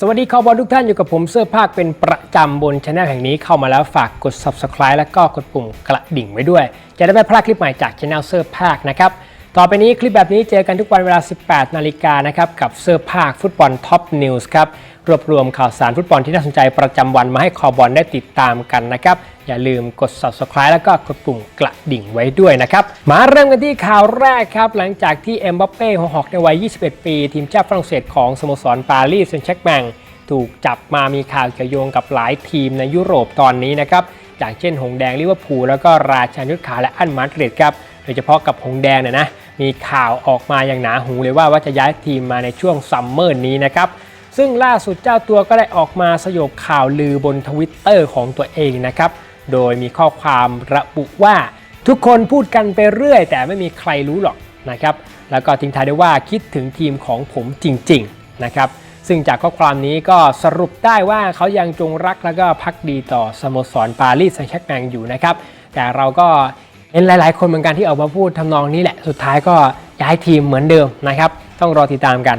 สวัสดีคอบอลทุกท่านอยู่กับผมเสื้อภาคเป็นประจำบนช anel แห่งนี้เข้ามาแล้วฝากกด subscribe แล้วก็กดปุ่มกระดิ่งไว้ด้วย จะได้ไม่พลาดคลิปใหม่จากช anel เสื้อภาคนะครับ ต่อไปนี้คลิปแบบนี้เจอกันทุกวันเวลา 18 นาฬิกานะครับกับเสื้อภาคฟุตบอลท็อปนิวส์ครับรวบรวมข่าวสารฟุตบอลที่น่าสนใจประจำวันมาให้คอบอลได้ติดตามกันนะครับ อย่าลืมกด subscribe แล้วก็กดปุ่มกระดิ่งไว้ด้วยนะครับ มาเริ่มกันที่ข่าวแรกครับ หลังจากที่เอ็มบัปเป้หัวหอกในวัย 21 ปี ทีมชาติฝรั่งเศสของสโมสรปารีสเซงต์แชร์กแมงถูกจับมามีข่าวเกี่ยวโยงกับหลายทีมในยุโรปตอนนี้นะครับอย่างเช่นหงแดงลิเวอร์พูลแล้วก็ราชานุขาและอันมาดริดครับโดยเฉพาะกับหงแดงเนี่ยนะ มีข่าวออกมาอย่างหนาหูเลยว่าว่าจะย้ายทีมมาในช่วงซัมเมอร์นี้นะครับซึ่งล่าสุดเจ้าตัวก็ได้ออกมาสยบข่าวลือบนทวิตเตอร์ของตัวเองนะครับโดยมีข้อความระบุว่าทุกคนพูดกันไปเรื่อย แต่ไม่มีใครรู้หรอกนะครับแล้วก็ทิ้งท้ายด้วยว่าคิดถึงทีมของผมจริงๆนะครับซึ่งจากข้อความนี้ก็สรุปได้ว่าเขายังจงรักแล้วก็พักดีต่อสโมสรปารีสแซงต์แชร์แมงอยู่นะครับแต่เราก็ เห็นหลาย ๆ คนเหมือนกันที่ออกมาพูดทำนองนี้แหละ สุดท้ายก็ย้ายทีมเหมือนเดิมนะครับ ต้องรอติดตามกัน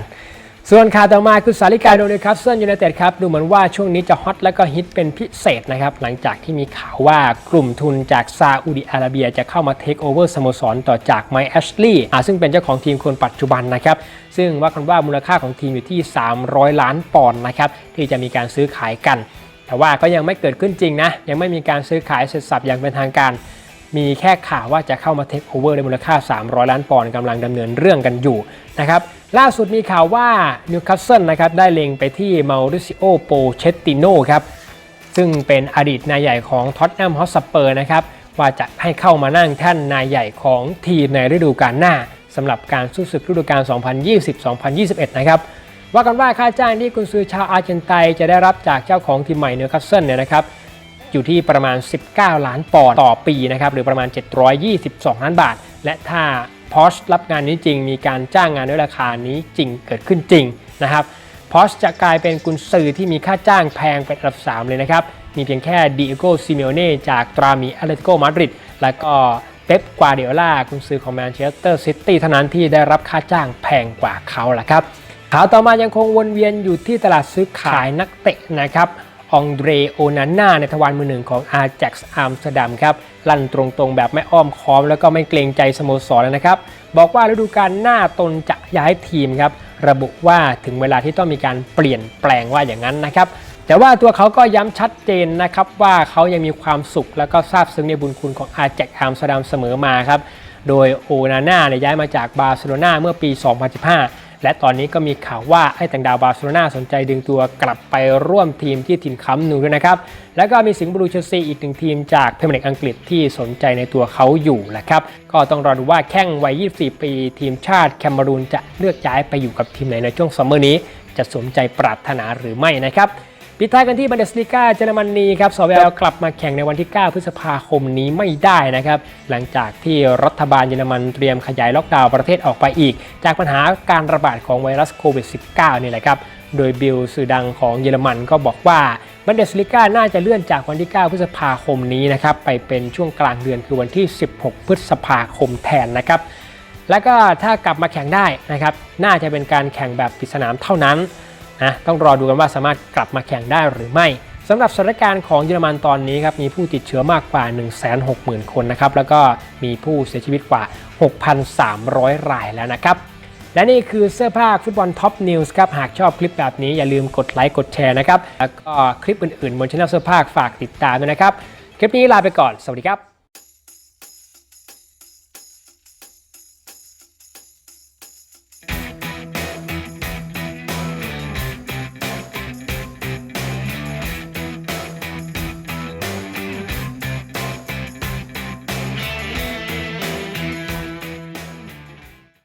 ส่วนข่าวต่อมาคือสาริกาโดนิคัสเซิลยูไนเต็ดครับ ดูเหมือนว่าช่วงนี้จะฮอตและก็ฮิตเป็นพิเศษนะครับ หลังจากที่มีข่าวว่ากลุ่มทุนจากซาอุดิอาระเบียจะเข้ามาเทคโอเวอร์สโมสรต่อจากไมแอชลีย์ซึ่งเป็นเจ้าของทีมคนปัจจุบันนะครับ ซึ่งว่ากันว่ามูลค่าของทีมอยู่ที่ 300 ล้านปอนด์นะครับที่จะมีการซื้อขายกัน แต่ว่าก็ยังไม่เกิดขึ้นจริงนะยังไม่มีการซื้อขายเสร็จสับอย่างเป็นทางการ มีแค่ข่าวว่าจะเข้ามาเทคโอเวอร์ในมูลค่า 300 ล้านปอนด์กำลังดำเนินเรื่องกันอยู่นะครับล่าสุดมีข่าวว่านิวคาสเซิลนะครับได้เล็งไปที่มาริซิโอโปเชตติโนครับซึ่งเป็นอดีตนายใหญ่ของท็อตแนมฮอสเปอร์นะครับว่าจะให้เข้ามานั่งแท่นนายใหญ่ของทีมในฤดูกาลหน้าสำหรับการสู้ศึกฤดูกาล 2020-2021 นะครับว่ากันว่าค่าจ้างที่กุนซือชาวอาร์เจนไตจะได้รับจากเจ้าของทีมใหม่เนิวคาสเซิลเนี่ยนะครับ อยู่ที่ประมาณ 19 ล้านปอนด์ต่อปีนะครับหรือประมาณ 722 ล้านบาท และถ้าพอชรับงานนี้จริง มีการจ้างงานด้วยราคานี้จริงเกิดขึ้นจริงนะครับพอชจะกลายเป็นกุนซือที่มีค่าจ้างแพงเป็นอันดับ 3 เลยนะครับ มีเพียงแค่ดิเอโกซิเมโอเน่จากตรามีแอตเลติโกมาดริดและก็เป๊ปกวาเดโอลากุนซือของแมนเชสเตอร์ซิตี้เท่านั้นที่ได้รับค่าจ้างแพงกว่าเขาละครับข่าวต่อมายังคงวนเวียนอยู่ที่ตลาดซื้อขายนักเตะนะครับ องเดรโอนาน่าในทวารมือหนึ่งของ a า a x อัมสเตอร์ดัมครับลั่นตรงๆ แบบไม่อ้อมค้อม แล้วก็ไม่เกรงใจสโมสรเลยนะครับ บอกว่าฤดูกาลหน้าตนจะย้ายทีมครับ ระบุว่าถึงเวลาที่ต้องมีการเปลี่ยนแปลงว่าอย่างนั้นนะครับแต่ว่าตัวเขาก็ย้ำชัดเจนนะครับว่าเขายังมีความสุขแล้วก็ซาบซึ้งในบุญคุณของ a า a x อัมสเตอร์ดัมเสมอมาครับโดยโอนาน่าเนี่ยย้ายมาจากบาร์เซโลนาเมื่อปี 2015 และตอนนี้ก็มีข่าวว่าไอ้แต่งดาวบาร์เซโลนาสนใจดึงตัวกลับไปร่วมทีมที่ถิ่นค้ำนูด้วยนะครับ แล้วก็มีสิงห์บรูเชลซีอีกหนึ่งทีมจากพรีเมียร์ลีกอังกฤษที่สนใจในตัวเขาอยู่แหละครับ ก็ต้องรอดูว่าแข้งวัย 24 ปีทีมชาติแคมเมรูนจะเลือกย้ายไปอยู่กับทีมไหนในช่วงซัมเมอร์นี้ จะสมใจปรารถนาหรือไม่นะครับ ปิดท้ายกันที่บันเดสลิกาเยอรมนีครับสวลกลับมาแข่งในวันที่ 9 พฤษภาคมนี้ไม่ได้นะครับ หลังจากที่รัฐบาลเยอรมันเตรียมขยายล็อกดาวน์ประเทศออกไปอีก จากปัญหาการระบาดของไวรัสโควิด -19 นี่แหละครับ โดยบิลสื่อดังของเยอรมันก็บอกว่าบันเดสลิกาน่าจะเลื่อนจากวันที่ 9 พฤษภาคมนี้นะครับไปเป็นช่วงกลางเดือนคือวันที่ 16 พฤษภาคมแทนนะครับแล้วก็ถ้ากลับมาแข่งได้นะครับน่าจะเป็นการแข่งแบบปิดสนามเท่านั้น นะต้องรอดูกันว่าสามารถกลับมาแข่งได้หรือไม่สำหรับสถานการณ์ของเยอรมันตอนนี้ครับมีผู้ติดเชื้อมากกว่า 160,000 คนนะครับแล้วก็มีผู้เสียชีวิตกว่า 6,300 รายแล้วนะครับและนี่คือเสื้อผ้าฟุตบอลท็อปนิวส์ครับหากชอบคลิปแบบนี้อย่าลืมกดไลค์กดแชร์นะครับแล้วก็คลิปอื่นๆบนช่องเสื้อผ้าฝากติดตามด้วยนะครับ คลิปนี้ลาไปก่อน สวัสดีครับ